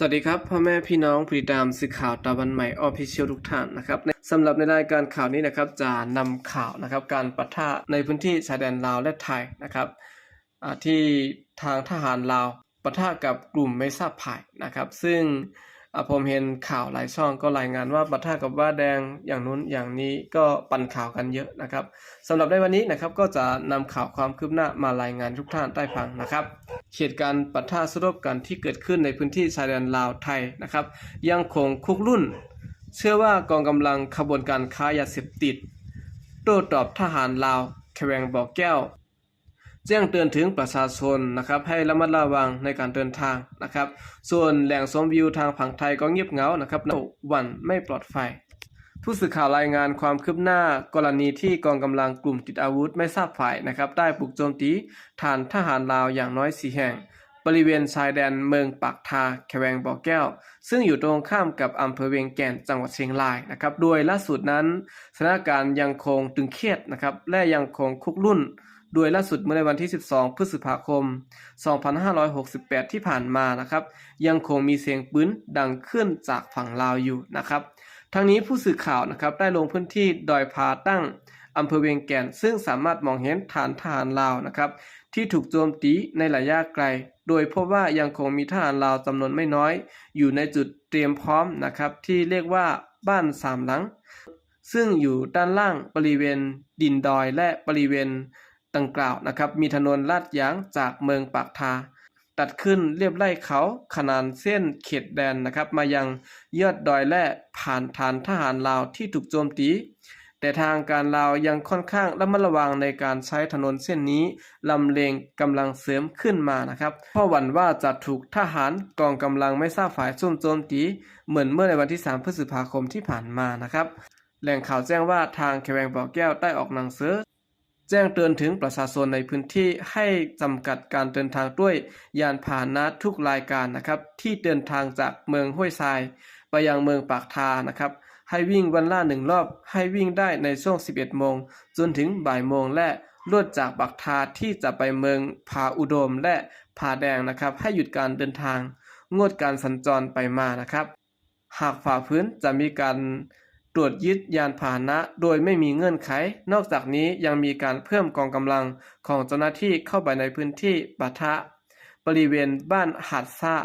สวัสดีครับพ่อแม่พี่น้องผู้ติดตามสื่อข่าวตะวันใหม่ออฟฟิเชียลทุกท่านนะครับสำหรับในรายการข่าวนี้นะครับจะนำข่าวนะครับการปะทะในพื้นที่ชายแดนลาวและไทยนะครับที่ทางทหารลาวปะทะกับกลุ่มไม่ทราบภายนะครับ ซึ่งผมเห็นข่าวหลายช่องก็รายงานว่าปะทะกับว่าแดงอย่างนู้นอย่างนี้ก็ปั่นข่าวกันเยอะนะครับสำหรับในวันนี้นะครับก็จะนำข่าวความคืบหน้ามารายงานทุกท่านได้ฟังนะครับ เหตุการณ์ปะทะสรบกันที่เกิดขึ้นในพื้นที่ชายแดนลาวไทยนะครับ ยังคงคุกรุ่น เชื่อว่ากองกำลังขบวนการค้ายาเสพติดโต้ตอบทหารลาวแขวงบ่อแก้ว แจ้งเตือนถึงประชาชนนะครับให้ระมัดระวังในการเดินทางนะครับ ส่วนแหล่งชมวิวทางฝั่งไทยก็เงียบเหงานะครับวันไม่ปลอดภัย ผู้สื่อข่าวรายงานความคืบหน้ากรณีที่กองกำลังกลุ่มติดอาวุธไม่ทราบฝ่ายนะครับได้บุกโจมตีฐานทหารลาวอย่างน้อยสี่แห่ง บริเวณชายแดนเมืองปากทาแควงบ่อแก้ว ซึ่งอยู่ตรงข้ามกับอำเภอเวียงแก่นจังหวัดเชียงรายนะครับโดยล่าสุดนั้นสถานการณ์ยังคงตึงเครียดนะครับและยังคงคุกรุ่นโดยล่าสุดเมื่อในวันที่ 12 พฤษภาคม 2568 ที่ผ่านมานะครับ ยังคงมีเสียงปืนดังขึ้นจากฝั่งลาวอยู่นะครับ ทั้งนี้ผู้สื่อข่าวนะครับได้ลงพื้นที่ดอยพาตั้งอำเภอเวียงแก่น ซึ่งสามารถมองเห็นฐานทหารลาวนะครับที่ถูกโจมตีในระยะไกล โดยพบว่ายังคงมีทหารลาวจำนวนไม่น้อย อยู่ในจุดเตรียมพร้อมนะครับที่เรียกว่าบ้านสามหลัง ซึ่งอยู่ด้านล่างบริเวณดินดอยและบริเวณดังกล่าวนะครับมีถนนลาดยางจากเมืองปากทา ตัดขึ้นเรียบไล่เขาขนานเส้นเขตแดนนะครับมายังยอดดอยและ ผ่านฐานทหารลาวที่ถูกโจมตี แต่ทางการลาวยังค่อนข้างระมัดระวังในการใช้ถนนเส้นนี้ลำเลงกำลังเสริมขึ้นมานะครับ เพราะหวั่นว่าจะถูกทหารกองกำลังไม่ทราบฝ่ายซุ่มโจมตี เหมือนเมื่อในวันที่ 3 พฤษภาคมที่ผ่านมานะครับแหล่งข่าวแจ้งว่าทางแควงบ่อแก้วได้ออกหนังสือ แจ้งเตือนถึงประชาชนในพื้นที่ให้จำกัดการเดินทางด้วยยานพาหนะทุกรายการนะครับที่เดินทางจากเมืองห้วยทราย ไปยังเมืองปากทานะครับให้วิ่งวันละหนึ่งรอบ ให้วิ่งได้ในช่วง 11 โมง จนถึงบ่ายโมงและลวดจากปากทาที่จะไปเมืองผาอุดมและผาแดงนะครับให้หยุดการเดินทาง งดการสัญจรไปมานะครับ หากฝ่าพื้นจะมีการ รวจยึดยานพาหนะโดยไม่มีเงื่อนไข นอกจากนี้ยังมีการเพิ่มกองกำลังของเจ้าหน้าที่เข้าไปในพื้นที่ปะทะ บริเวณบ้านหาดซา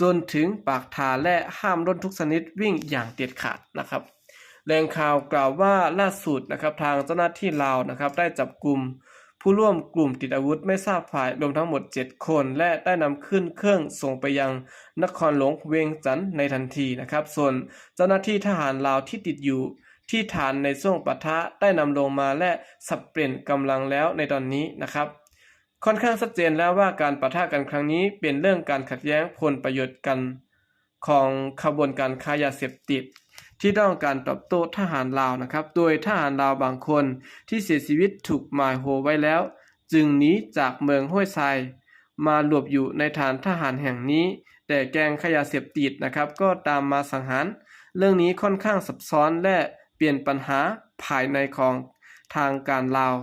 จนถึงปากทาและห้ามรถทุกชนิดวิ่งอย่างเด็ดขาดนะครับแหล่งข่าวกล่าวว่าล่าสุดนะครับทางเจ้าหน้าที่ลาวนะครับได้จับกลุ่ม ผู้ร่วมกลุ่มติดอาวุธไม่ทราบฝ่ายรวมทั้งหมด 7 คน และได้นำขึ้นเครื่องส่งไปยังนครหลวงเวียงจันทน์ในทันทีนะครับ ส่วนเจ้าหน้าที่ทหารลาวที่ติดอยู่ที่ฐานในช่วงปะทะได้นำลงมาและสับเปลี่ยนกำลังแล้วในตอนนี้นะครับ ค่อนข้างชัดเจนแล้วว่าการปะทะกันครั้งนี้เป็นเรื่องการขัดแย้งผลประโยชน์กัน ของขบวนการค้ายาเสพติด ที่ต้องการตอบโต้ทหารลาวนะครับ โดยทหารลาวบางคนที่เสียชีวิตถูกหมายโหไว้แล้ว จึงหนีจากเมืองห้วยทรายมาหลบอยู่ในฐานทหารแห่งนี้ แต่แกงขยาเสพติดนะครับ ก็ตามมาสังหาร เรื่องนี้ค่อนข้างซับซ้อนและเปลี่ยนปัญหาภายในของทางการลาว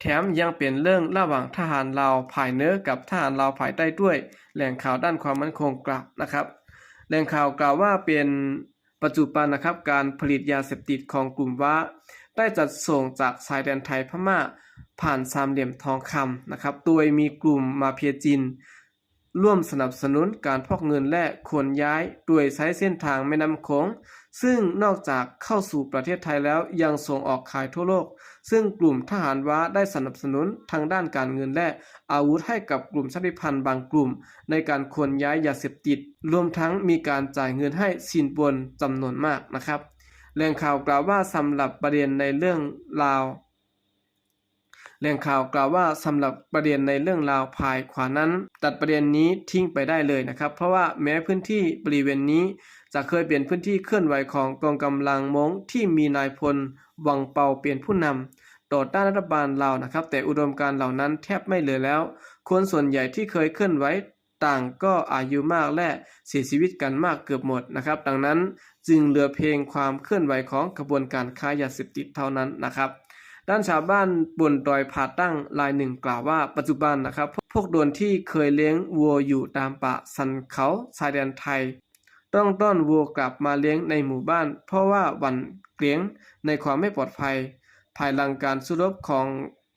แถมยังเป็นเรื่องระหว่างทหารลาวภายเนื้อกับทหารลาวภายใต้ด้วย แหล่งข่าวด้านความมั่นคงกล่าวนะครับ แหล่งข่าวกล่าวว่าเป็น ปัจจุบันนะครับการผลิตยาเสพติดของกลุ่มว้า ได้จัดส่งจากชายแดนไทยพม่าผ่านสามเหลี่ยมทองคำนะครับ โดยมีกลุ่มมาเพียจีน ร่วมสนับสนุนการพอกเงินและขนย้ายโดยใช้เส้นทางแม่น้ำโขงซึ่งนอกจากเข้าสู่ประเทศไทยแล้วยังส่งออกขายทั่วโลก ซึ่งกลุ่มทหารว้าได้สนับสนุนทางด้านการเงินและอาวุธให้กับกลุ่มชาติพันธุ์บางกลุ่ม ในการขนย้ายยาเสพติด รวมทั้งมีการจ่ายเงินให้สินบนจำนวนมากนะครับแหล่งข่าวกล่าวว่าสำหรับประเด็นในเรื่องราว แหล่งข่าวกล่าวว่าสำหรับประเด็นในเรื่องราวภายขวานั้น ตัดประเด็นนี้ทิ้งไปได้เลยนะครับ เพราะว่าแม้พื้นที่บริเวณนี้ จะเคยเป็นพื้นที่เคลื่อนไหวของกองกำลังมงที่มีนายพลวังเปาเป็นผู้นำต่อต้านรัฐบาลลาวนะครับ แต่อุดมการณ์เหล่านั้นแทบไม่เหลือแล้ว คนส่วนใหญ่ที่เคยเคลื่อนไหวต่างก็อายุมากและเสียชีวิตกันมากเกือบหมดนะครับ ดังนั้นจึงเหลือเพียงความเคลื่อนไหวของกระบวนการค้ายาเสพติดเท่านั้นนะครับ ด้านชาวบ้านบนดอยผาตั้งรายหนึ่งกล่าวว่าปัจจุบันนะครับ พวกโดนที่เคยเลี้ยงวัวอยู่ตามป่าสันเขาชายแดนไทย ต้องต้อนวัวกลับมาเลี้ยงในหมู่บ้าน เพราะว่าวันเกรงในความไม่ปลอดภัย ภายหลังการสู้รบของ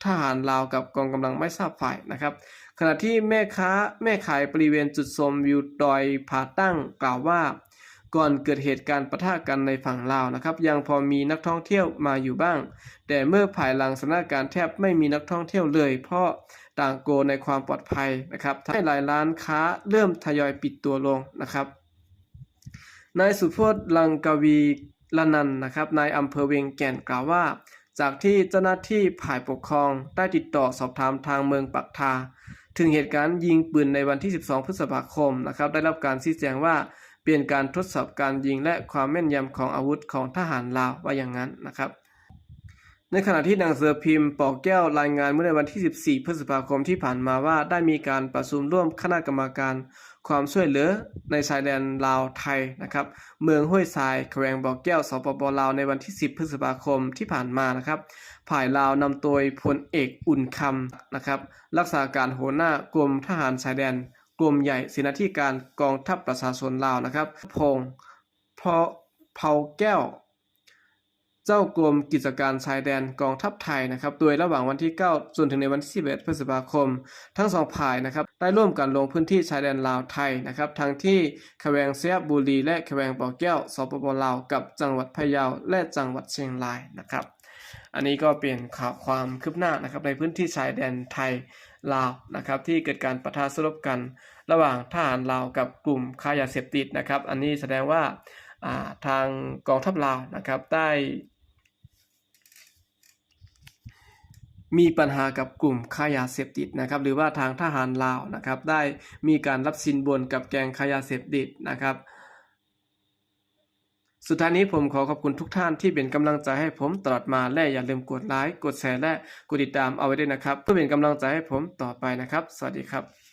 ทหารลาวกับกองกำลังไม่ทราบฝ่ายนะครับ ขณะที่แม่ค้าแม่ขายบริเวณจุดชมวิวดอยผาตั้งกล่าวว่า ก่อนเกิดเหตุการณ์ปะทะกันในฝั่งลาวนะครับ ยังพอมีนักท่องเที่ยวมาอยู่บ้าง แต่เมื่อภายหลังสถานการณ์แทบไม่มีนักท่องเที่ยวเลย เพราะต่างโกในความปลอดภัยนะครับทำให้หลายร้านค้าเริ่มทยอยปิดตัวลงนะครับนายสุพจน์ลังกวีละนันนะครับนายอำเภอเวียงแก่นกล่าวว่า จากที่เจ้าหน้าที่ฝ่ายปกครองได้ติดต่อสอบถามทางเมืองปักทา ถึงเหตุการณ์ยิงปืนในวันที่ 12 พฤษภาคมนะครับได้รับการชี้แจงว่า เป็นการทดสอบการยิงและความแม่นยำของอาวุธของทหารลาวว่าอย่างนั้นนะครับ ในขณะที่นังเสือพิมพ์ปอกแก้วรายงานเมื่อในวันที่ 14 พฤษภาคมที่ผ่านมาว่าได้มีการประชุมร่วมคณะกรรมการ ความช่วยเหลือในชายแดนลาวไทยนะครับ เมืองห้วยทรายแขวงบ่อแก้วสปปลาวในวันที่ 10 พฤษภาคมที่ผ่านมานะครับฝ่ายลาวนำโดยพลเอกอุ่นคำนะครับ รักษาการหัวหน้ากรมทหารชายแดน กรมใหญ่เสนาธิการกองทัพประชาชนลาวนะครับ พงษ์เพาเผาแก้ว เจ้ากรมกิจการชายแดนกองทัพไทยนะครับ โดยระหว่างวันที่ 9 จนถึงในวันที่11พฤษภาคม ทั้งสองฝ่ายนะครับ ได้ร่วมกันลงพื้นที่ชายแดนลาวไทยนะครับ ทั้งที่แขวงเสียบุรี และแขวงบ่อแก้ว สปปลาว กับจังหวัดพะเยา และจังหวัดเชียงรายนะครับ อันนี้ก็เป็นข่าวความคืบหน้านะครับในพื้นที่ชายแดนไทย ลาวนะครับที่เกิดการประทะสลบกัน ระหว่างทหารลาวกับกลุ่มค้ายาเสพติดนะครับอันนี้แสดงว่าอ่าทางกองทัพลาวนะครับได้มีปัญหากับกลุ่มค้ายาเสพติดนะครับหรือว่าทางทหารลาวนะครับได้มีการรับสินบนกับแกงค้ายาเสพติดนะครับ สุดท้ายนี้ผมขอขอบคุณทุกท่านที่เป็นกำลังใจให้ผมตลอดมาและอย่าลืมกดไลค์กดแชร์และกดติดตามเอาไว้ด้วยนะครับ เพื่อเป็นกำลังใจให้ผมต่อไปนะครับ สวัสดีครับ